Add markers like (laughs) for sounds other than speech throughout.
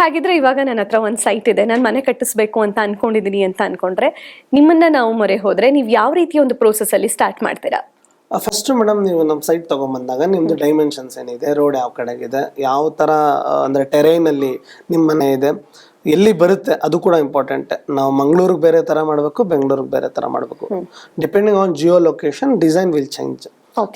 ಹಾಗಿದ್ರೆ ಇವಾಗ ನನ್ನ ಹತ್ರ ಒಂದು ಸೈಟ್ ಇದೆ. ನಾನು ಮನೆ ಕಟ್ಟಿಸ್ಬೇಕು ಅಂತ ಅನ್ಕೊಂಡಿದ್ದೀನಿ ಅಂತ ಅನ್ಕೊಂಡ್ರೆ ನಿಮ್ಮನ್ನ ನಾವು ಮೊರೆ ಹೋದ್ರೆ ನೀವು ಯಾವ ರೀತಿಯ ಒಂದು ಪ್ರೋಸೆಸ್ ಅಲ್ಲಿ ಸ್ಟಾರ್ಟ್ ಮಾಡ್ತೀರಾ? ಫಸ್ಟ್ ಮೇಡಮ್ ನೀವು ನಮ್ಮ ಸೈಟ್ ತಗೊಂಬಂದಾಗ ನಿಮ್ಮದು ಡೈಮೆನ್ಷನ್ಸ್ ಏನಿದೆ ರೋಡ್ ಯಾವ ಕಡೆಗಿದೆ ಯಾವ ಥರ ಅಂದರೆ ಟೆರೈನಲ್ಲಿ ಟೆರೈನ್ ಅಲ್ಲಿ ನಿಮ್ಮ ಮನೆ ಇದೆ ಎಲ್ಲಿ ಬರುತ್ತೆ ಅದು ಕೂಡ ಇಂಪಾರ್ಟೆಂಟ್ ನಾವು ಮಂಗಳೂರಿಗೆ ಬೇರೆ ಥರ ಮಾಡಬೇಕು ಬೆಂಗಳೂರಿಗೆ ಬೇರೆ ಥರ ಮಾಡಬೇಕು. Depending on geo location design will change.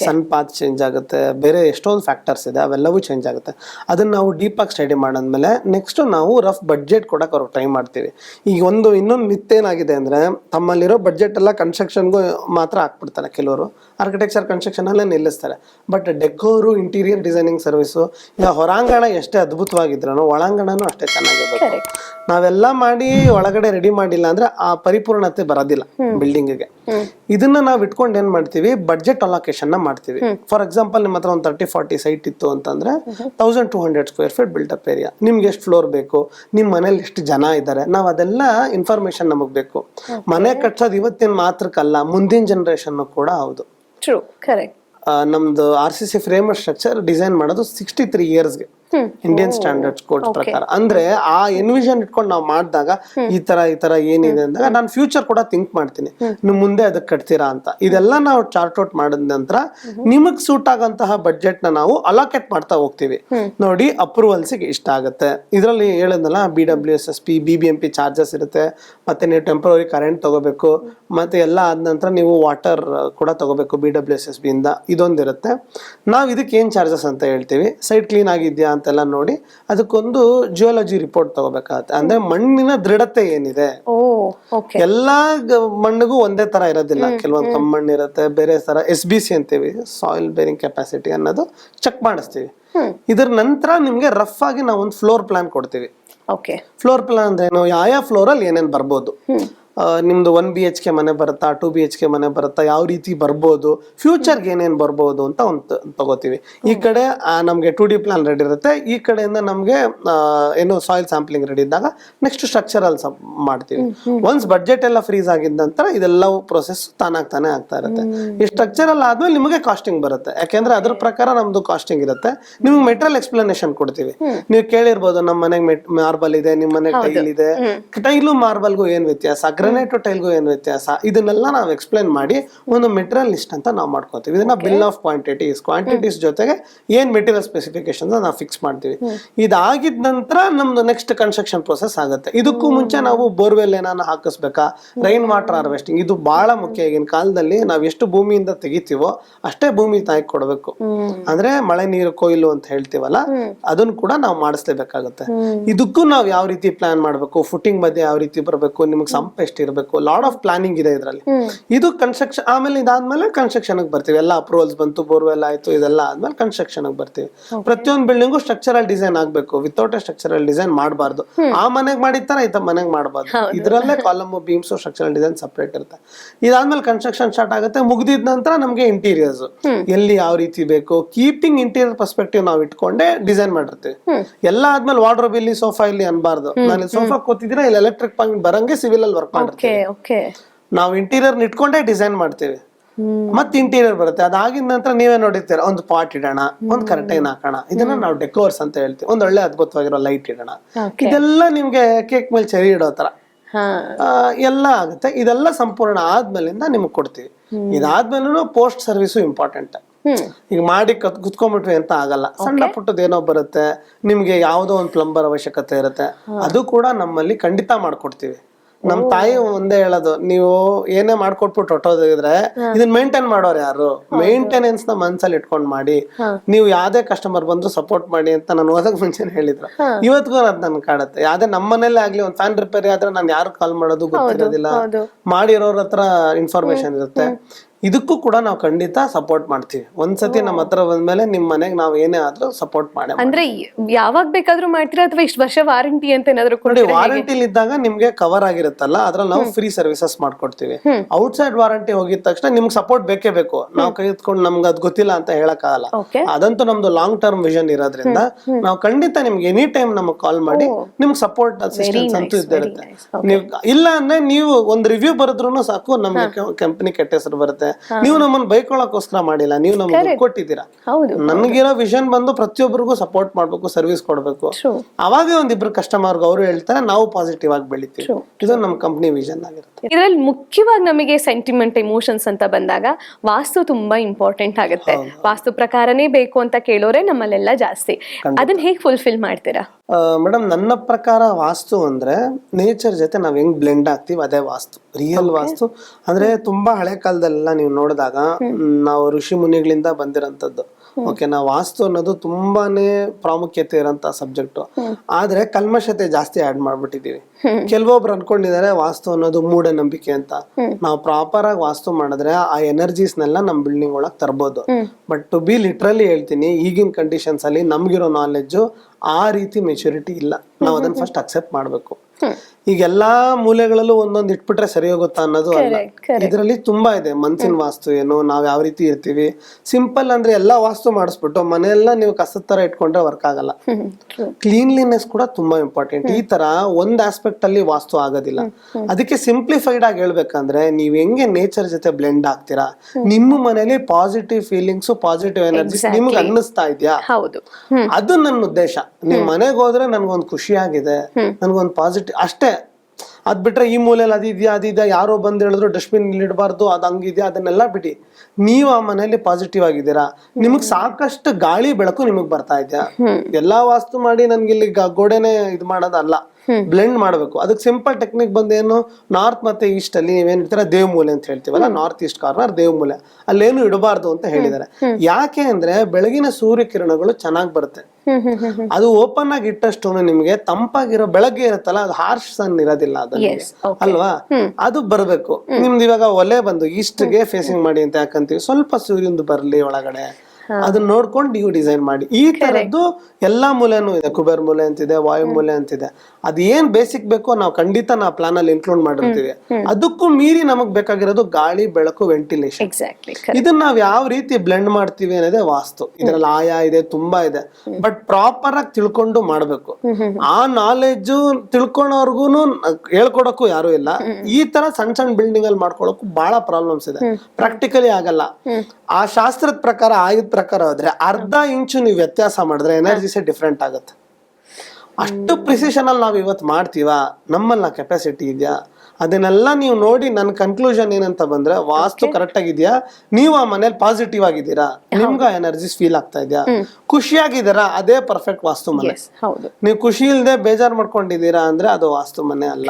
Sun path change ಆಗುತ್ತೆ, ಬೇರೆ ಎಷ್ಟೊಂದು ಫ್ಯಾಕ್ಟರ್ಸ್ ಇದೆ, ಅವೆಲ್ಲವೂ ಚೇಂಜ್ ಆಗುತ್ತೆ. ಅದನ್ನ ನಾವು ಡೀಪ್ ಆಗಿ ಸ್ಟಡಿ ಮಾಡಾದ್ಮೇಲೆ ನೆಕ್ಸ್ಟ್ ನಾವು ರಫ್ ಬಡ್ಜೆಟ್ ಕೊಡಕ್ಕೆ ಅವ್ರಿಗೆ ಟ್ರೈ ಮಾಡ್ತೀವಿ. ಈಗ ಒಂದು ಇನ್ನೊಂದು ಮಿತ್ ಏನಾಗಿದೆ ಅಂದ್ರೆ ತಮ್ಮಲ್ಲಿರೋ ಬಡ್ಜೆಟ್ ಎಲ್ಲ ಕನ್ಸ್ಟ್ರಕ್ಷನ್ಗೂ ಮಾತ್ರ ಹಾಕ್ಬಿಡ್ತಾರೆ ಕೆಲವರು. ಆರ್ಕಿಟೆಕ್ಚರ್ ಕನ್ಸ್ಟ್ರಕ್ಷನ್ ಅಲ್ಲೇ ನಿಲ್ಲಿಸ್ತಾರೆ. But decor interior designing service ಈಗ ಹೊರಾಂಗಣ ಎಷ್ಟೇ ಅದ್ಭುತವಾಗಿದ್ರೂ ಒಳಾಂಗಣನೂ ಅಷ್ಟೇ ಚೆನ್ನಾಗಿರ್ಬೇಕು. ನಾವೆಲ್ಲ ಮಾಡಿ ಒಳಗಡೆ ರೆಡಿ ಮಾಡಿಲ್ಲ ಅಂದ್ರೆ ಆ ಪರಿಪೂರ್ಣತೆ ಬರೋದಿಲ್ಲ ಬಿಲ್ಡಿಂಗ್ಗೆ ಇದನ್ನ ನಾವು ಇಟ್ಕೊಂಡು ಏನ್ ಮಾಡ್ತೀವಿ? ಬಡ್ಜೆಟ್ ಅಲೋಕೇಶನ್ನ ಮಾಡ್ತೀವಿ. ಫಾರ್ ಎಕ್ಸಾಂಪಲ್ ನಿಮ್ಮ ಹತ್ರ ಒಂದು ತರ್ಟಿ ಫಾರ್ಟಿ ಸೈಟ್ ಇತ್ತು ಅಂತಂದ್ರೆ thousand two hundred square feet built up area ನಿಮ್ಗೆ ಎಷ್ಟು ಫ್ಲೋರ್ ಬೇಕು? ನಿಮ್ ಮನೇಲಿ ಎಷ್ಟು ಜನ ಇದ್ದಾರೆ ನಾವ್ ಅದೆಲ್ಲ ಇನ್ಫಾರ್ಮೇಶನ್ ನಮಗ್ ಬೇಕು. ಮನೆ ಕಟ್ಸೋದು ಇವತ್ತಿನ ಮಾತ್ರಕ್ಕಲ್ಲ ಮುಂದಿನ ಜನರೇಷನ್ ಕೂಡ ಹೌದು. ಟ್ರೂ ಕರೆಕ್ಟ್ ನಮ್ದು R C C frame structure design ಮಾಡೋದು ಸಿಕ್ಸ್ಟಿ ತ್ರೀ ಇಯರ್ಸ್ಗೆ ಇಂಡಿಯನ್ ಸ್ಟ್ಯಾಂಡರ್ಡ್ಸ್ ಕೋಡ್ ಪ್ರಕಾರ. ಅಂದ್ರೆ ಆ ಎನ್ವಿಷನ್ ಇಟ್ಕೊಂಡು ನಾವು ಮಾಡಿದಾಗ ಈ ತರ ಈ ತರ ಏನಿದೆ ಅಂದಾಗ ನಾನು ಫ್ಯೂಚರ್ ಕೂಡ ಥಿಂಕ್ ಮಾಡ್ತೀನಿ. ನೀವು ಮುಂದೆ ಅದಕ್ಕೆ ಕಟ್ತೀರಾ ಅಂತ. ಇದೆಲ್ಲ ನಾವು ಚಾರ್ಟ್ ಔಟ್ ಮಾಡಿದ ನಂತರ ನಿಮಗ್ ಸೂಟ್ ಆಗಂತಹ ಬಜೆಟ್ನ ನಾವು ಅಲೋಕೇಟ್ ಮಾಡ್ತಾ ಹೋಗ್ತೀವಿ. ನೋಡಿ ಅಪ್ರೂವಲ್ಸ್ ಇಷ್ಟ ಆಗುತ್ತೆ. ಇದರಲ್ಲಿ ಹೇಳಿದ್ನಲ್ಲ B W S S P B B M P charges ಇರುತ್ತೆ. ಮತ್ತೆ ನೀವು ಟೆಂಪ್ರವರಿ ಕರೆಂಟ್ ತಗೋಬೇಕು. ಮತ್ತೆ ಎಲ್ಲ ಆದ ನಂತರ ನೀವು ವಾಟರ್ ಕೂಡ ತಗೋಬೇಕು B W S S B ಇಂದ. ಇದೊಂದಿರುತ್ತೆ. ನಾವು ಇದಕ್ಕೆ ಏನ್ ಚಾರ್ಜಸ್ ಅಂತ ಹೇಳ್ತೀವಿ? ಸೈಟ್ ಕ್ಲೀನ್ ಆಗಿದ್ಯಾ ಅಂತೆಲ್ಲ ನೋಡಿ ಅದಕ್ಕೊಂದು ಜಿಯೋಲಜಿ ರಿಪೋರ್ಟ್ ತಗೋಬೇಕಾಗತ್ತೆ. ಅಂದ್ರೆ ಮಣ್ಣಿನ ದೃಢತೆ ಏನಿದೆ? ಎಲ್ಲಾ ಮಣ್ಣಿಗೂ ಒಂದೇ ತರ ಇರೋದಿಲ್ಲ. ಕೆಲವೊಂದು ಕಮ್ಮಣ್ಣು ಇರುತ್ತೆ ಬೇರೆ ತರ ಎಸ್ ಬಿ ಸಿ ಅಂತೀವಿ ಸಾಯಿಲ್ ಬೇರಿಂಗ್ ಕೆಪಾಸಿಟಿ ಅನ್ನೋದು ಚೆಕ್ ಮಾಡಿಸ್ತೀವಿ. ಇದ್ರ ನಂತರ ನಿಮ್ಗೆ ರಫ್ ಆಗಿ ನಾವು ಒಂದು ಫ್ಲೋರ್ ಪ್ಲಾನ್ ಕೊಡ್ತೀವಿ. ಓಕೆ ಫ್ಲೋರ್ ಪ್ಲಾನ್ ಅಂದ್ರೆ ಏನು ಯಾವ ಫ್ಲೋರ್ ಅಲ್ಲಿ ಏನೇನ್ ಬರ್ಬೋದು? ನಿಮ್ದು ಒನ್ ಬಿ ಎಚ್ ಕೆ ಮನೆ ಬರುತ್ತಾ ಟೂ ಬಿ ಎಚ್ ಕೆ ಮನೆ ಬರುತ್ತಾ ಯಾವ ರೀತಿ ಬರ್ಬೋದು ಫ್ಯೂಚರ್ಗೆ ಏನೇನ್ ಬರ್ಬೋದು ಅಂತ ಒಂದು ತಗೋತೀವಿ. ಈ ಕಡೆ ನಮಗೆ ಟು ಡಿ ಪ್ಲಾನ್ ರೆಡಿ ಇರುತ್ತೆ. ಈ ಕಡೆಯಿಂದ ನಮಗೆ ಏನು ಸಾಯಿಲ್ ಸ್ಯಾಂಪ್ಲಿಂಗ್ ರೆಡಿ ಇದ್ದಾಗ ನೆಕ್ಸ್ಟ್ ಸ್ಟ್ರಕ್ಚರಲ್ ಮಾಡ್ತೀವಿ. ಒನ್ಸ್ ಬಡ್ಜೆಟ್ ಎಲ್ಲ ಫ್ರೀಸ್ ಆಗಿದ್ದ ನಂತರ ಇದೆಲ್ಲವೂ ಪ್ರೊಸೆಸ್ ತಾನಾಗ್ತಾನೆ ಆಗ್ತಾ ಇರುತ್ತೆ. ಈ ಸ್ಟ್ರಕ್ಚರಲ್ ಆದ್ಮೇಲೆ ನಿಮಗೆ ಕಾಸ್ಟಿಂಗ್ ಬರುತ್ತೆ. ಯಾಕೆಂದ್ರೆ ಅದ್ರ ಪ್ರಕಾರ ನಮ್ದು ಕಾಸ್ಟಿಂಗ್ ಇರುತ್ತೆ. ನಿಮ್ಗೆ ಮೆಟೀರಿಯಲ್ ಎಕ್ಸ್ಪ್ಲನೇಷನ್ ಕೊಡ್ತೀವಿ. ನೀವು ಕೇಳಿರ್ಬೋದು ನಮ್ಮ ಮನೆಗೆ ಮಾರ್ಬಲ್ ಇದೆ ನಿಮ್ಮ ಮನೆಗೆ ಟೈಲ್ ಇದೆ. ಟೈಲು ಮಾರ್ಬಲ್ಗೂ ಏನ್ ವ್ಯತ್ಯಾಸ? ಗ್ರನೈಟ್ ಟೈಲ್ಗೂ ಏನು ವ್ಯತ್ಯಾಸ? ಇದನ್ನೆಲ್ಲ ನಾವು ಎಕ್ಸ್ಪ್ಲೈನ್ ಮಾಡಿ ಒಂದು ಮೆಟೀರಿಯಲ್ ಲಿಸ್ಟ್ ಅಂತ ನಾವು ಮಾಡ್ಕೋತೀವಿ. ಇದನ್ನ ಬಿಲ್ ಆಫ್ ಕ್ವಾಂಟಿಟೀಸ್ ಕ್ವಾಂಟಿಟೀಸ್ ಜೊತೆಗೆ ಏನ್ ಮೆಟೀರಿಯಲ್ ಸ್ಪೆಸಿಫಿಕೇಶನ್ ನಾವು ಫಿಕ್ಸ್ ಮಾಡ್ತೀವಿ. ಇದಾಗಿದ ನಂತರ ನಮ್ದು ನೆಕ್ಸ್ಟ್ ಕನ್ಸ್ಟ್ರಕ್ಷನ್ ಪ್ರೊಸೆಸ್ ಆಗುತ್ತೆ. ಇದಕ್ಕೂ ಮುಂಚೆ ನಾವು ಬೋರ್ವೆಲ್ ಏನಾನ ಹಾಕಿಸ್ಬೇಕಾ? ರೈನ್ ವಾಟರ್ ಹಾರ್ವೆಸ್ಟಿಂಗ್ ಇದು ಬಹಳ ಮುಖ್ಯ ಈಗಿನ ಕಾಲದಲ್ಲಿ ನಾವು ಎಷ್ಟು ಭೂಮಿಯಿಂದ ತೆಗಿತೀವೋ ಅಷ್ಟೇ ಭೂಮಿ ತಾಯಿ ಕೊಡಬೇಕು. ಅಂದ್ರೆ ಮಳೆ ನೀರು ಕೊಯ್ಲು ಅಂತ ಹೇಳ್ತೀವಲ್ಲ ಅದನ್ನ ಕೂಡ ನಾವು ಮಾಡಿಸ್ಲೇಬೇಕಾಗುತ್ತೆ. ಇದಕ್ಕೂ ನಾವು ಯಾವ ರೀತಿ ಪ್ಲಾನ್ ಮಾಡಬೇಕು? ಫುಟಿಂಗ್ ಮಧ್ಯೆ ಯಾವ ರೀತಿ ಬರಬೇಕು? ನಿಮಗೆ ಸಂಪ ಇರಬೇಕು. ಲಾಡ್ ಆಫ್ ಪ್ಲಾನಿಂಗ್ ಇದೆ ಇದರಲ್ಲಿ. ಇದು ಕನ್ಸ್ಟ್ರಕ್ಷನ್ ಆಮೇಲೆ ಇದಾದ್ಮೇಲೆ ಕನ್ಸ್ಟ್ರಕ್ಷನ್ ಬರ್ತೀವಿ. ಎಲ್ಲ ಅಪ್ರೂವಲ್ಸ್ ಬಂತು ಬೋರ್ವೆಲ್ ಆಯ್ತು ಇದೆಲ್ಲ ಆದ್ಮೇಲೆ ಕನ್ಸ್ಟ್ರಕ್ಷನ್ ಬರ್ತೀವಿ. ಪ್ರತಿಯೊಂದು ಬಿಲ್ಡಿಂಗು ಸ್ಟ್ರಕ್ಚರಲ್ ಡಿಸೈನ್ ಆಗ್ಬೇಕು. ವಿತೌಟ್ ಎ ಸ್ಟ್ರಕ್ಚರಲ್ ಡಿಸೈನ್ ಮಾಡಬಾರ್ದು. ಆ ಮನೆಗೆ ಮಾಡಿರ್ತಾರ ಈತ ಮನೆಗೆ ಮಾಡಬಾರ್ದು. ಇದರಲ್ಲೇ column beams structural design separate ಇರುತ್ತೆ. ಇದಾದ್ಮೇಲೆ ಕನ್ಸ್ಟ್ರಕ್ಷನ್ ಸ್ಟಾರ್ಟ್ ಆಗುತ್ತೆ. ಮುಗಿದ ನಂತರ ನಮಗೆ ಇಂಟೀರಿಯರ್ಸ್ ಎಲ್ಲಿ ಯಾವ ರೀತಿ ಬೇಕು? ಕೀಪಿಂಗ್ ಇಂಟೀರಿಯರ್ ಪರ್ಸ್ಪೆಕ್ಟಿವ್ ನಾವು ಇಟ್ಕೊಂಡೆ ಡಿಸೈನ್ ಮಾಡಿರ್ತೀವಿ. ಎಲ್ಲ ಆದ್ಮೇಲೆ ವಾರ್ಡ್ರೋಬ್ ಇಲ್ಲಿ ಸೋಫಾ ಇಲ್ಲಿ ಅನ್ಬಾರ್ದು. ನಾನು ಸೋಫಾ ಕೂತಿದ್ರೆ ಇಲ್ಲಿ ಎಲೆಕ್ಟ್ರಿಕ್ ಪಾಯಿಂಟ್ ಬರಂಗೆ ಸಿವಿಲ್ ಅಲ್ಲಿ ವರ್ಕ್ ಓಕೆ ಓಕೆ ನಾವು ಇಂಟೀರಿಯರ್ ಇಟ್ಕೊಂಡೇ ಡಿಸೈನ್ ಮಾಡ್ತೀವಿ. ಮತ್ತೆ ಇಂಟೀರಿಯರ್ ಬರುತ್ತೆ. ಅದಾಗಿದ ನಂತರ ನೀವೇ ನೋಡಿರ್ತೀರ ಒಂದು ಪಾಟ್ ಇಡೋಣ ಒಂದು ಕರ್ಟೈನ್ ಹಾಕೋಣ ಇದನ್ನ ನಾವು ಡೆಕೋರ್ಸ್ ಅಂತ ಹೇಳ್ತೀವಿ. ಒಂದ್ ಒಳ್ಳೆ ಅದ್ಭುತವಾಗಿರೋ ಲೈಟ್ ಇಡೋಣ. ಇದೆಲ್ಲ ನಿಮ್ಗೆ ಕೇಕ್ ಮೇಲೆ ಚರಿ ಇಡೋ ತರ ಎಲ್ಲ ಆಗುತ್ತೆ. ಇದೆಲ್ಲ ಸಂಪೂರ್ಣ ಆದ್ಮೇಲಿಂದ ನಿಮ್ಗೆ ಕೊಡ್ತೀವಿ. ಇದಾದ್ಮೇಲೂ ಪೋಸ್ಟ್ ಸರ್ವಿಸು ಇಂಪಾರ್ಟೆಂಟ್ ಈಗ ಮಾಡಿ ಕತ್ ಕುತ್ಕೊಂಡ್ಬಿಟ್ವಿ ಅಂತ ಆಗಲ್ಲ. ಸಣ್ಣ ಪುಟ್ಟದ ಏನೋ ಬರುತ್ತೆ. ನಿಮ್ಗೆ ಯಾವುದೋ ಒಂದು ಪ್ಲಂಬರ್ ಅವಶ್ಯಕತೆ ಇರುತ್ತೆ. ಅದು ಕೂಡ ನಮ್ಮಲ್ಲಿ ಖಂಡಿತ ಮಾಡ್ಕೊಡ್ತೀವಿ. ನಮ್ ತಾಯಿ ಒಂದೇ ಹೇಳೋದು ನೀವು ಏನೇ ಮಾಡ್ಕೊಟ್ಬಿಟ್ಟು ಹೊಟ್ಟೋದಿದ್ರೆ ಇದನ್ನ ಮೇಂಟೈನ್ ಮಾಡೋರು ಯಾರು? ಮೇಂಟೆನೆನ್ಸ್ನ ಮನ್ಸಲ್ಲಿ ಇಟ್ಕೊಂಡ್ ಮಾಡಿ ನೀವು ಯಾವ್ದೇ ಕಸ್ಟಮರ್ ಬಂದ್ರು ಸಪೋರ್ಟ್ ಮಾಡಿ ಅಂತ ನಾನು ಓದಕ್ ಮುಂಚೆನೆ ಹೇಳಿದ್ರು. ಇವತ್ತಿಗೂ ಅದ್ ನನ್ ಕಾಡುತ್ತೆ ಯಾವ್ದೇ ನಮ್ಮ ಮನೇಲೆ ಆಗ್ಲಿ ಒಂದ್ ಫ್ಯಾನ್ ರಿಪೇರಿ ಆದ್ರೆ ನಾನು ಯಾರು ಕಾಲ್ ಮಾಡೋದು ಗೊತ್ತಿರೋದಿಲ್ಲ. ಮಾಡಿರೋರ ಮಾಡಿರೋರ್ ಹತ್ರ ಇನ್ಫಾರ್ಮೇಶನ್ ಇರುತ್ತೆ. ಇದಕ್ಕೂ ಕೂಡ ನಾವು ಖಂಡಿತ ಸಪೋರ್ಟ್ ಮಾಡ್ತೀವಿ. ಒಂದ್ಸತಿ ನಮ್ಮ ಹತ್ರ ಬಂದ್ಮೇಲೆ ನಿಮ್ ಮನೆಗೆ ನಾವು ಏನೇ ಆದ್ರೂ ಸಪೋರ್ಟ್ ಮಾಡಿ ಅಂದ್ರೆ ಯಾವಾಗ ಬೇಕಾದ್ರೂ ಮಾಡ್ತೀರಾ ಅಥವಾ ಇಷ್ಟು ವರ್ಷ ವಾರಂಟಿ ಅಂತ ಏನಾದ್ರು ನೋಡಿ ವಾರಂಟಿಲಿ ಇದ್ದಾಗ ನಿಮ್ಗೆ ಕವರ್ ಆಗಿರುತ್ತಲ್ಲ ಅದ್ರಲ್ಲಿ ನಾವು ಫ್ರೀ ಸರ್ವಿಸಸ್ ಮಾಡ್ಕೊಡ್ತೀವಿ. ಔಟ್ ಸೈಡ್ ವಾರಂಟಿ ಹೋಗಿದ ತಕ್ಷಣ ನಿಮ್ಗೆ ಸಪೋರ್ಟ್ ಬೇಕೇ ಬೇಕು. ನಾವು ಕೈ ಎತ್ಕೊಂಡು ನಮ್ಗೆ ಅದ್ ಗೊತ್ತಿಲ್ಲ ಅಂತ ಹೇಳಕ್ ಆಗಲ್ಲ. ಅದಂತೂ ನಮ್ದು ಲಾಂಗ್ ಟರ್ಮ್ ವಿಷನ್ ಇರೋದ್ರಿಂದ ನಾವು ಖಂಡಿತ ನಿಮ್ಗೆ ಎನಿ ಟೈಮ್ ನಮಗೆ ಕಾಲ್ ಮಾಡಿ ನಿಮ್ಗೆ ಸಪೋರ್ಟ್ ಅಸಿಸ್ಟೆನ್ಸ್ ಅಂತೂ ಇದ್ದೇ ಇರುತ್ತೆ ಇಲ್ಲ ಅಂದ್ರೆ ನೀವು ಒಂದ್ ರಿವ್ಯೂ ಬರೆದ್ರು ಸಾಕು ನಮ್ಗೆ ಕಂಪನಿ ಕೆಟ್ಟ ಹೆಸರು ಬರುತ್ತೆ. ನೀವು ನಮ್ಮನ್ನ ಬೈಕೊಳ್ಳೋಕೋಸ್ಕರ ಮಾಡಿಲ್ಲ ನೀವು ನಮ್ಗೆ ಕೊಟ್ಟಿದ್ದೀರಾ. ಹೌದು. ನಮಗಿರೋ ವಿಷನ್ ಬಂದು ಪ್ರತಿಯೊಬ್ಬರಿಗೂ ಸಪೋರ್ಟ್ ಮಾಡ್ಬೇಕು ಸರ್ವಿಸ್ ಕೊಡ್ಬೇಕು. ಅವಾಗ ಒಂದಿಬ್ರು ಕಸ್ಟಮರ್ ಅವರು ಹೇಳ್ತಾರೆ ನಾವು ಪಾಸಿಟಿವ್ ಆಗಿ ಬೆಳಿತೀವಿ. ಇದು ನಮ್ಮ ಕಂಪ್ನಿ ವಿಷನ್ ಆಗಿರುತ್ತೆ. ಇದರಲ್ಲಿ ಮುಖ್ಯವಾಗಿ ನಮಗೆ ಸೆಂಟಿಮೆಂಟ್ ಇಮೋಷನ್ಸ್ ಅಂತ ಬಂದಾಗ ವಾಸ್ತು ತುಂಬಾ ಇಂಪಾರ್ಟೆಂಟ್ ಆಗುತ್ತೆ. ವಾಸ್ತು ಪ್ರಕಾರನೇ ಬೇಕು ಅಂತ ಕೇಳೋರೆ ನಮ್ಮಲ್ಲೆಲ್ಲ ಜಾಸ್ತಿ. ಅದನ್ನ ಹೇಗೆ ಫುಲ್ಫಿಲ್ ಮಾಡ್ತೀರಾ? ಮೇಡಮ್ ನನ್ನ ಪ್ರಕಾರ ವಾಸ್ತು ಅಂದ್ರೆ ನೇಚರ್ ಜೊತೆ ನಾವ್ ಹೆಂಗ್ ಬ್ಲೆಂಡ್ ಆಗ್ತೀವಿ ಅದೇ ವಾಸ್ತು. ರಿಯಲ್ ವಾಸ್ತು. ಅಂದ್ರೆ ತುಂಬಾ ಹಳೆ ಕಾಲದಲ್ಲೆಲ್ಲ ನೀವು ನೋಡಿದಾಗ ನಾವು ಋಷಿ ಮುನಿಗಳಿಂದ ಬಂದಿರೋಂಥದ್ದು. ಓಕೆ ನಾವು ವಾಸ್ತು ಅನ್ನೋದು ತುಂಬಾನೇ ಪ್ರಾಮುಖ್ಯತೆ ಇರೋಂತ ಸಬ್ಜೆಕ್ಟ್ ಆದ್ರೆ ಕಲ್ಮಶತೆ ಜಾಸ್ತಿ ಆಡ್ ಮಾಡ್ಬಿಟ್ಟಿದೀವಿ ಕೆಲವೊಬ್ರು ಅನ್ಕೊಂಡಿದ್ದಾರೆ ವಾಸ್ತು ಅನ್ನೋದು ಮೂಢನಂಬಿಕೆ ಅಂತ. ನಾವು ಪ್ರಾಪರ್ ಆಗಿ ವಾಸ್ತು ಮಾಡಿದ್ರೆ ಆ ಎನರ್ಜೀಸ್ನೆಲ್ಲ ನಮ್ ಬಿಲ್ಡಿಂಗ್ ಒಳಗ್ ತರ್ಬೋದು. ಬಟ್ ಟು ಬಿ ಲಿಟ್ರಲಿ ಹೇಳ್ತೀನಿ ಈಗಿನ ಕಂಡೀಷನ್ಸ್ ಅಲ್ಲಿ ನಮ್ಗಿರೋ ನಾಲೆಡ್ಜ್ ಆ ರೀತಿ ಮೆಚುರಿಟಿ ಇಲ್ಲ. ನಾವು ಅದನ್ನ ಫಸ್ಟ್ ಅಕ್ಸೆಪ್ಟ್ ಮಾಡ್ಬೇಕು. ಈಗ ಎಲ್ಲಾ ಮೂಲೆಗಳಲ್ಲೂ ಒಂದೊಂದು ಇಟ್ಬಿಟ್ರೆ ಸರಿ ಹೋಗುತ್ತಾ ಅನ್ನೋದು ಅಲ್ಲ. ಇದರಲ್ಲಿ ತುಂಬಾ ಇದೆ. ಮನ್ಸಿನ ವಾಸ್ತು ಏನು ನಾವ್ ಯಾವ ರೀತಿ ಇರ್ತೀವಿ? ಸಿಂಪಲ್ ಅಂದ್ರೆ ಎಲ್ಲಾ ವಾಸ್ತು ಮಾಡಿಸ್ಬಿಟ್ಟು ಮನೆಯೆಲ್ಲ ನೀವು ಕಸದ ತರ ಇಟ್ಕೊಂಡ್ರೆ ವರ್ಕ್ ಆಗಲ್ಲ. (laughs) ಕ್ಲೀನ್ಲಿನೆಸ್ ಕೂಡ ತುಂಬಾ ಇಂಪಾರ್ಟೆಂಟ್ ಈ ತರ ಒಂದ್ ಆಸ್ಪೆಕ್ಟ್ ಅಲ್ಲಿ ವಾಸ್ತು ಆಗೋದಿಲ್ಲ. ಅದಕ್ಕೆ ಸಿಂಪ್ಲಿಫೈಡ್ ಆಗಿ ಹೇಳ್ಬೇಕಂದ್ರೆ ನೀವ್ ಹೆಂಗೆ ನೇಚರ್ ಜೊತೆ ಬ್ಲೆಂಡ್ ಆಗ್ತೀರಾ? ನಿಮ್ಮ ಮನೇಲಿ ಪಾಸಿಟಿವ್ ಫೀಲಿಂಗ್ಸ್ ಪಾಸಿಟಿವ್ ಎನರ್ಜಿ ನಿಮ್ಗೆ ಅನ್ನಿಸ್ತಾ ಇದೆಯಾ? ಹೌದು. ಅದು ನನ್ನ ಉದ್ದೇಶ. ನಿಮ್ ಮನೆಗೆ ಹೋದ್ರೆ ನನ್ಗೊಂದ್ ಖುಷಿ ಆಗಿದೆ. ನನ್ಗೊಂದ್ ಪಾಸಿಟಿವ್ ಅಷ್ಟೇ. ಅದ್ ಬಿಟ್ರೆ ಈ ಮೂಲೆಯಲ್ಲಿ ಅದಿದ್ಯಾ ಅದಿದ್ಯಾ ಯಾರೋ ಬಂದ್ ಹೇಳಿದ್ರು ಡಸ್ಟ್ಬಿನ್ ಇಲ್ಲಿ ಇಡಬಾರ್ದು ಅದ್ ಹಂಗಿದ್ಯಾ ಅದನ್ನೆಲ್ಲ ಬಿಡಿ. ನೀವು ಆ ಮನೆಯಲ್ಲಿ ಪಾಸಿಟಿವ್ ಆಗಿದ್ದೀರಾ? ನಿಮಗ್ ಸಾಕಷ್ಟು ಗಾಳಿ ಬೆಳಕು ನಿಮಗ್ ಬರ್ತಾ ಇದೆಯಾ? ಎಲ್ಲಾ ವಾಸ್ತು ಮಾಡಿ ನನ್ಗೆ ಇಲ್ಲಿ ಗೋಡೆನೆ ಇದು ಮಾಡೋದಲ್ಲ. ಬ್ಲೆಂಡ್ ಮಾಡ್ಬೇಕು. ಅದಕ್ಕೆ ಸಿಂಪಲ್ ಟೆಕ್ನಿಕ್ ಬಂದೇನು ನಾರ್ತ್ ಮತ್ತೆ ಈಸ್ಟ್ ಅಲ್ಲಿ ನೀವೇನ್ ಹೇಳ್ತೀರಾ ದೇವಮೂಲೆ ಅಂತ ಹೇಳ್ತೀವಲ್ಲ ನಾರ್ತ್ ಈಸ್ಟ್ ಕಾರ್ನರ್ ದೇವಮೂಲೆ. ಅಲ್ಲೇನು ಇಡಬಾರ್ದು ಅಂತ ಹೇಳಿದ್ದಾರೆ. ಯಾಕೆ ಅಂದ್ರೆ ಬೆಳಗಿನ ಸೂರ್ಯ ಕಿರಣಗಳು ಚೆನ್ನಾಗಿ ಬರುತ್ತೆ. ಅದು ಓಪನ್ ಆಗಿ ಇಟ್ಟಷ್ಟು ನಿಮ್ಗೆ ತಂಪಾಗಿರೋ ಬೆಳಗ್ಗೆ ಇರುತ್ತಲ್ಲ ಅದು ಹಾರ್ಶ್ ಸನ್ ಇರೋದಿಲ್ಲ ಅದು ಅಲ್ವಾ? ಅದು ಬರ್ಬೇಕು. ನಿಮ್ದು ಇವಾಗ ಒಲೆ ಬಂದು ಈಸ್ಟ್ಗೆ ಫೇಸಿಂಗ್ ಮಾಡಿ ಅಂತ ಯಾಕಂತೀವಿ? ಸ್ವಲ್ಪ ಸೂರ್ಯಂದು ಬರ್ಲಿ ಒಳಗಡೆ. ಅದನ್ನ ನೋಡ್ಕೊಂಡು ನೀವು ಡಿಸೈನ್ ಮಾಡಿ. ಈ ತರದ್ದು ಎಲ್ಲಾ ಮೂಲೆನೂ ಇದೆ. ಕುಬೇರ್ ಮೂಲೆ ಅಂತಿದೆ ವಾಯು ಮೂಲೆ ಅಂತಿದೆ. ಅದ್ ಏನ್ ಬೇಸಿಕ್ ಬೇಕೋ ನಾವು ಖಂಡಿತ ನಾವು ಪ್ಲಾನ್ ಅಲ್ಲಿ ಇನ್ಕ್ಲೂಡ್ ಮಾಡಿರ್ತೀವಿ. ಅದಕ್ಕೂ ಮೀರಿ ನಮಗ್ ಬೇಕಾಗಿರೋದು ಗಾಳಿ ಬೆಳಕು ವೆಂಟಿಲೇಷನ್ ಇದನ್ನ ನಾವ್ ಯಾವ ರೀತಿ ಬ್ಲೆಂಡ್ ಮಾಡ್ತೀವಿ ಅನ್ನೋದೇ ವಾಸ್ತು. ಇದ್ರಲ್ಲಿ ಆಯಾ ಇದೆ ತುಂಬಾ ಇದೆ. ಬಟ್ ಪ್ರಾಪರ್ ಆಗಿ ತಿಳ್ಕೊಂಡು ಮಾಡ್ಬೇಕು. ಆ ನಾಲೆಜ್ ತಿಳ್ಕೊಳೋರ್ಗು ಹೇಳ್ಕೊಡಕ್ಕೂ ಯಾರು ಇಲ್ಲ. ಈ ತರ ಸಣ್ಣ ಸಣ್ಣ ಬಿಲ್ಡಿಂಗ್ ಅಲ್ಲಿ ಮಾಡ್ಕೊಳಕ್ಕೂ ಬಹಳ ಪ್ರಾಬ್ಲಮ್ಸ್ ಇದೆ. ಪ್ರಾಕ್ಟಿಕಲಿ ಆಗಲ್ಲ. ಆ ಶಾಸ್ತ್ರದ ಪ್ರಕಾರ ಆಯುಧ ಪ್ರಕಾರ ಹೋದ್ರೆ ಅರ್ಧ ಇಂಚು ನೀವು ವ್ಯತ್ಯಾಸ ಮಾಡಿದ್ರೆ ಎನರ್ಜಿಸೇ ಡಿಫ್ರೆಂಟ್ ಆಗುತ್ತೆ. ಅಷ್ಟು ಪ್ರಿಸಿಷನ್ ಅಲ್ಲಿ ನಾವು ಇವತ್ತು ಮಾಡ್ತೀವಾ? ನಮ್ಮಲ್ಲಿ ಕೆಪಾಸಿಟಿ ಇದೆಯಾ? ಅದನ್ನೆಲ್ಲ ನೀವು ನೋಡಿ ನನ್ನ ಕನ್ಕ್ಲೂಷನ್ ಏನಂತ ಬಂದ್ರೆ ವಾಸ್ತು ಕರೆಕ್ಟ್ ಆಗಿದ್ಯಾ? ನೀವು ಆ ಮನೇಲಿ ಪಾಸಿಟಿವ್ ಆಗಿದ್ದೀರಾ? ನಿಮ್ಗ ಎನರ್ಜಿಸ್ ಫೀಲ್ ಆಗ್ತಾ ಇದೆಯಾ? ಖುಷಿಯಾಗಿದ್ದೀರಾ? ಅದೇ ಪರ್ಫೆಕ್ಟ್ ವಾಸ್ತು ಮನೆ. ನೀವು ಖುಷಿ ಇಲ್ಲದೆ ಬೇಜಾರ್ ಮಾಡ್ಕೊಂಡಿದ್ದೀರಾ ಅಂದ್ರೆ ಅದು ವಾಸ್ತು ಮನೆ ಅಲ್ಲ.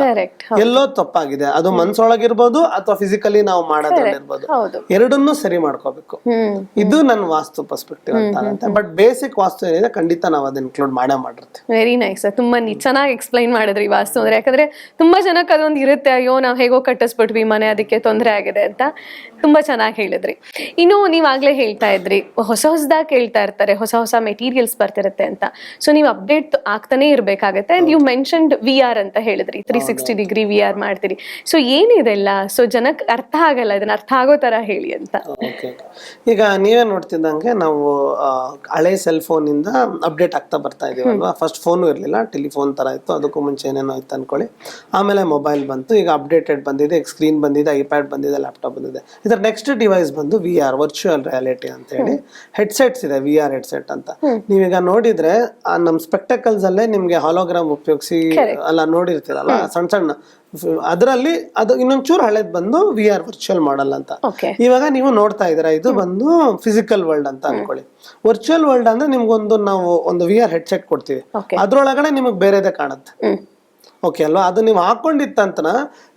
ಎಲ್ಲೋ ತಪ್ಪಾಗಿದೆ. ಅದು ಮನ್ಸೊಳಗಿರ್ಬೋದು ಅಥವಾ ಫಿಸಿಕಲಿ ನಾವು ಮಾಡೋದ್ರಲ್ಲಿರ್ಬೋದು. ಎರಡನ್ನೂ ಸರಿ ಮಾಡ್ಕೋಬೇಕು. ಇದು ನನ್ನ ವಾಸ್ತು ಪರ್ಸ್ಪೆಕ್ಟಿವ್ ಅಂತ ಬಟ್ ಬೇಸಿಕ್ ವಾಸ್ತು ಏನಿದೆ ಖಂಡಿತ ನಾವು ಅದನ್ನ ಇನ್ಕ್ಲೂಡ್ ಮಾಡೇ ಮಾಡಿರ್ತೀವಿ. ವೆರಿ ನೈಸ್ ತುಂಬಾ ಚೆನ್ನಾಗಿ ಎಕ್ಸ್ಪ್ಲೈನ್ ಮಾಡಿದ್ರಿ ವಾಸ್ತು ಅಂದ್ರೆ. ಯಾಕಂದ್ರೆ ತುಂಬಾ ಜನಕ್ಕೆ ಅದೊಂದು ಇರುತ್ತೆ. ಅಯ್ಯೋ ನಾವು ಹೇಗೋ ಕಟ್ಟಿಸ್ಬಿಟ್ವಿ ಮನೆ ಅದಕ್ಕೆ ತೊಂದರೆ ಆಗಿದೆ ಅಂತ ತುಂಬಾ ಚೆನ್ನಾಗಿ ಹೇಳಿದ್ರಿ. ಇನ್ನು ನೀವಾಗಲೇ ಹೇಳ್ತಾ ಇದ್ರಿ ಹೊಸ ಹೊಸದಾಗಿ ಕೇಳ್ತಾ ಇರ್ತಾರೆ ಹೊಸ ಹೊಸ ಮೆಟೀರಿಯಲ್ಸ್ ಬರ್ತಿರುತ್ತೆ ಅಂತ. ಸೊ ನೀವು ಅಪ್ಡೇಟ್ ಆಗ್ತಾನೆ ಇರಬೇಕಾಗತ್ತೆ. And you mentioned V R ಅಂತ ಹೇಳಿದ್ರಿ three sixty degree V R ಮಾಡ್ತೀರಿ. ಸೊ ಏನಿದೆಲ್ಲ? ಸೊ ಜನಕ್ಕೆ ಅರ್ಥ ಆಗಲ್ಲ ಇದನ್ನ ಅರ್ಥ ಆಗೋ ತರ ಹೇಳಿ ಅಂತ. ಈಗ ನೀವೇ ನೋಡ್ತಿದ್ದಂಗೆ ನಾವು ಹಳೆ ಸೆಲ್ ಫೋನ್ ಇಂದ ಅಪ್ಡೇಟ್ ಆಗ್ತಾ ಬರ್ತಾ ಇದೀವಲ್ವಾ? ಫಸ್ಟ್ ಫೋನು ಇರಲಿಲ್ಲ ಟೆಲಿಫೋನ್ ತರ ಇತ್ತು ಅದಕ್ಕೂ ಮುಂಚೆ ಏನೇನೋ ಇತ್ತು ಅನ್ಕೊಳ್ಳಿ. ಆಮೇಲೆ ಮೊಬೈಲ್ ಬಂತು. ಈಗ ಅಪ್ಡೇಟೆಡ್ ಬಂದಿದೆ ಸ್ಕ್ರೀನ್ ಬಂದಿದೆ ಐಪ್ಯಾಡ್ ಬಂದಿದೆ ಲ್ಯಾಪ್ಟಾಪ್ ಬಂದಿದೆ. ಇದರ ನೆಕ್ಸ್ಟ್ ಡಿವೈಸ್ ಬಂದು ವಿ ಆರ್ ವರ್ಚುವಲ್ ರಿಯಾಲಿಟಿ ಅಂತ ಹೇಳಿ ಹೆಡ್ಸೆಟ್ಸ್ ಇದೆ ವಿ ಆರ್ ಹೆಡ್ಸೆಟ್ ಅಂತ. ನೀವೀಗ ನೋಡಿದ್ರೆ ನಮ್ಮ ನಮ್ ಸ್ಪೆಕ್ಟಕಲ್ಸ್ ಅಲ್ಲೇ ನಿಮ್ಗೆ ಹಾಲೋಗ್ರಾಮ್ ಉಪಯೋಗಿಸಿ ಎಲ್ಲ ನೋಡಿರ್ತೀರಲ್ಲ ಸಣ್ಣ ಸಣ್ಣ. ಅದರಲ್ಲಿ ಅದು ಇನ್ನೊಂಚೂರು ಹಳೆದ್ ಬಂದು ವಿ ಆರ್ ವರ್ಚುವಲ್ ಮಾಡಲ್ ಅಂತ. ಇವಾಗ ನೀವು ನೋಡ್ತಾ ಇದ್ದೀರಾ ಇದು ಬಂದು ಫಿಸಿಕಲ್ ವರ್ಲ್ಡ್ ಅಂತ ಅನ್ಕೊಳ್ಳಿ. ವರ್ಚುವಲ್ ವರ್ಲ್ಡ್ ಅಂದ್ರೆ ನಿಮ್ಗೊಂದು ನಾವು ಒಂದು ವಿ ಆರ್ ಹೆಡ್ಸೆಟ್ ಕೊಡ್ತೀವಿ. ಅದ್ರೊಳಗಡೆ ನಿಮಗೆ ಬೇರೆದೇ ಕಾಣುತ್ತೆ. ಓಕೆ ಅಲ್ವಾ? ಅದು ನೀವು ಹಾಕೊಂಡಿತ್ತಂತನ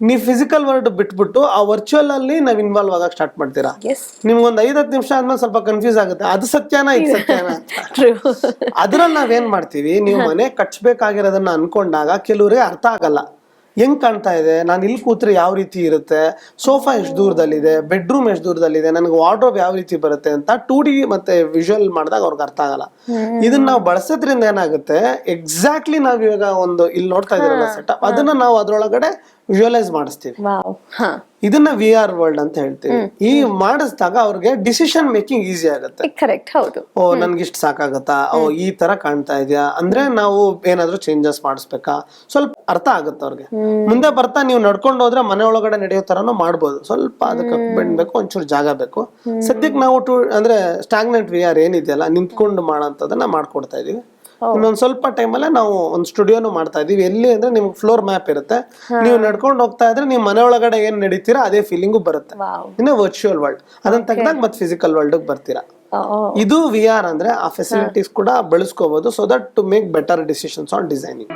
ನೀವು ಫಿಸಿಕಲ್ ವರ್ಡ್ ಬಿಟ್ಬಿಟ್ಟು ಆ ವರ್ಚುವಲ್ ಅಲ್ಲಿ ನಾವು ಇನ್ವಾಲ್ವ್ ಆಗಕ್ಕೆ ಸ್ಟಾರ್ಟ್ ಮಾಡ್ತೀರಾ? ಎಸ್ ಐದ್ ಐದತ್ತು ನಿಮಿಷ ಆದ್ಮೇಲೆ ಸ್ವಲ್ಪ ಕನ್ಫ್ಯೂಸ್ ಆಗುತ್ತೆ. ಅದು ಸತ್ಯನಾ ಇದು ಸತ್ಯನಾ ಅದ್ರಲ್ಲಿ ನಾವೇನ್ ಮಾಡ್ತೀವಿ? ನೀವು ಮನೆ ಕಟ್ಸ್ಬೇಕಾಗಿರೋದನ್ನ ಅನ್ಕೊಂಡಾಗ ಕೆಲವ್ರಿಗೆ ಅರ್ಥ ಆಗಲ್ಲ. ಹೆಂಗ್ ಕಾಣ್ತಾ ಇದೆ? ನಾನು ಇಲ್ಲಿ ಕೂತ್ರೆ ಯಾವ ರೀತಿ ಇರುತ್ತೆ? ಸೋಫಾ ಎಷ್ಟು ದೂರದಲ್ಲಿದೆ? ಬೆಡ್ರೂಮ್ ಎಷ್ಟು ದೂರದಲ್ಲಿದೆ? ನನಗೆ ವಾರ್ಡ್ರೋಬ್ ಯಾವ ರೀತಿ ಬರುತ್ತೆ ಅಂತ ಟೂ ಡಿ ಮತ್ತೆ ವಿಜುವಲ್ ಮಾಡಿದಾಗ ಅವ್ರಿಗೆ ಅರ್ಥ ಆಗಲ್ಲ. ಇದನ್ನ ನಾವು ಬಳಸೋದ್ರಿಂದ ಏನಾಗುತ್ತೆ? ಎಕ್ಸಾಕ್ಟ್ಲಿ ನಾವ್ ಇವಾಗ ಒಂದು ಇಲ್ಲಿ ನೋಡ್ತಾ ಇದೀರಲ್ಲ ಸೆಟಪ್ ಅದನ್ನ ನಾವು ಅದ್ರೊಳಗಡೆ ವಿಜುವಲೈಸ್ ಮಾಡಿಸ್ತೀವಿ. ಇದನ್ನ ವಿ ಆರ್ ವರ್ಲ್ಡ್ ಅಂತ ಹೇಳ್ತೀವಿ. ಈ ಮಾಡಿಸಿದಾಗ ಅವ್ರಿಗೆ ಡಿಸಿಷನ್ ಮೇಕಿಂಗ್ ಈಸಿ ಆಗುತ್ತೆ. ಕರೆಕ್ಟ್ ಹೌದು. ಓ ನನ್ಗೆ ಇಷ್ಟು ಸಾಕಾಗತ್ತಾ? ಓ ಈ ತರ ಕಾಣ್ತಾ ಇದೆಯಾ? ಅಂದ್ರೆ ನಾವು ಏನಾದ್ರೂ ಚೇಂಜಸ್ ಮಾಡಿಸ್ಬೇಕಾ? ಸ್ವಲ್ಪ ಅರ್ಥ ಆಗುತ್ತೆ ಅವ್ರಿಗೆ. ಮುಂದೆ ಬರ್ತಾ ನೀವು ನಡ್ಕೊಂಡು ಹೋದ್ರೆ ಮನೆ ಒಳಗಡೆ ನಡೆಯೋ ತರನು ಮಾಡ್ಬೋದು. ಸ್ವಲ್ಪ ಅದಕ್ಕೆ ಬೆಣ್ಬೇಕು ಒಂಚೂರು ಜಾಗ ಬೇಕು. ಸದ್ಯಕ್ಕೆ ನಾವು ಟೂ ಅಂದ್ರೆ ಸ್ಟಾಗ್ನೆಂಟ್ ವಿ ಆರ್ ಏನಿದೆಯಲ್ಲ ನಿಂತ್ಕೊಂಡು ಮಾಡಂತದನ್ನ ಮಾಡ್ಕೊಡ್ತಾ ಇದೀವಿ. ಇನ್ನೊಂದ್ ಸ್ವಲ್ಪ ಟೈಮಲ್ಲೇ ನಾವು ಒಂದು ಸ್ಟುಡಿಯೋನು ಮಾಡ್ತಾ ಇದೀವಿ ಎಲ್ಲಿ ಅಂದ್ರೆ ನಿಮ್ಗೆ ಫ್ಲೋರ್ ಮ್ಯಾಪ್ ಇರುತ್ತೆ. ನೀವು ನಡ್ಕೊಂಡು ಹೋಗ್ತಾ ಇದ್ರೆ ನೀವು ಮನೆ ಒಳಗಡೆ ಏನ್ ನಡೀತೀರಾ ಅದೇ ಫೀಲಿಂಗು ಬರುತ್ತೆ. ಇನ್ನು ವರ್ಚುವಲ್ ವರ್ಲ್ಡ್ ಅದನ್ನ ತೆಗ್ದಾಗ ಮತ್ತೆ ಫಿಸಿಕಲ್ ವರ್ಲ್ಡ್ ಬರ್ತೀರಾ. ಇದು ವಿ ಆರ್ ಅಂದ್ರೆ ಆ ಫೆಸಿಲಿಟೀಸ್ ಕೂಡ ಬಳಸ್ಕೋಬಹುದು so that to make better decisions on designing